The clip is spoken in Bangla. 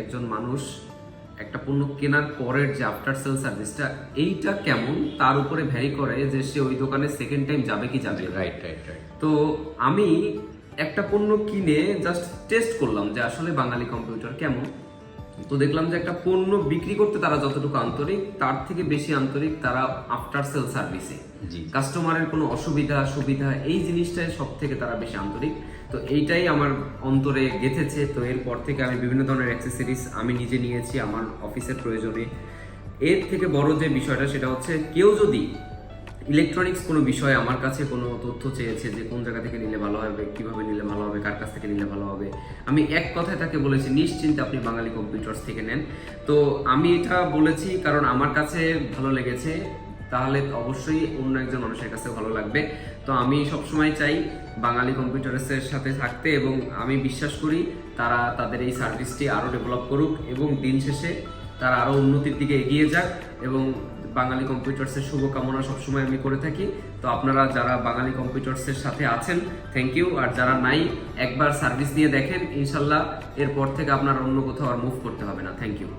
একজন মানুষ একটা পণ্য কেনার পরের যে আফটার সেল সার্ভিসটা এইটা কেমন? তার উপরে ভ্যারি করে যে সে ওই দোকানে সেকেন্ড টাইম যাবে কি যাবে রাইট রাইট রাইট তো আমি একটা পণ্য কিনে জাস্ট টেস্ট করলাম যে আসলে বাঙালি কম্পিউটার কেমন। তো দেখলাম যে একটা পণ্য বিক্রি করতে তারা যতটুকু আন্তরিক তার থেকে বেশি আন্তরিক তারা আফটার সেল সার্ভিসে কাস্টমারের কোনো অসুবিধা সুবিধা এই জিনিসটাই সব থেকে তারা বেশি আন্তরিক। তো এইটাই আমার অন্তরে গেঁথেছে। তো এরপর থেকে আমি বিভিন্ন ধরনের অ্যাক্সেসরিজ আমি নিজে নিয়েছি আমার অফিসের প্রয়োজনে। এর থেকে বড় যে বিষয়টা সেটা হচ্ছে কেউ যদি ইলেকট্রনিক্স কোনো বিষয়ে আমার কাছে কোনো তথ্য চেয়েছে যে কোন জায়গা থেকে নিলে ভালো হবে, কীভাবে নিলে ভালো হবে, কার কাছ থেকে নিলে ভালো হবে। আমি এক কথায় তাকে বলেছি, নিশ্চিন্তে আপনি বাঙালি কম্পিউটার্স থেকে নেন। তো আমি এটা বলেছি কারণ আমার কাছে ভালো লেগেছে, তাহলে অবশ্যই অন্য একজন মানুষের কাছে ভালো লাগবে। তো আমি সবসময় চাই বাঙালি কম্পিউটার্সের সাথে থাকতে এবং আমি বিশ্বাস করি তারা তাদের এই সার্ভিসটি আরও ডেভেলপ করুক এবং দিন শেষে তারা আরও উন্নতির দিকে এগিয়ে যাক এবং বাঙালি কম্পিউটার্সের শুভকামনা সবসময় আমি করে থাকি। তো আপনারা যারা বাঙালি কম্পিউটার্সের সাথে আছেন থ্যাংক ইউ আর যারা নাই, একবার সার্ভিস দিয়ে দেখেন, ইনশাল্লাহ এরপর থেকে আপনার অন্য কোথাও আর মুভ করতে হবে না। Thank you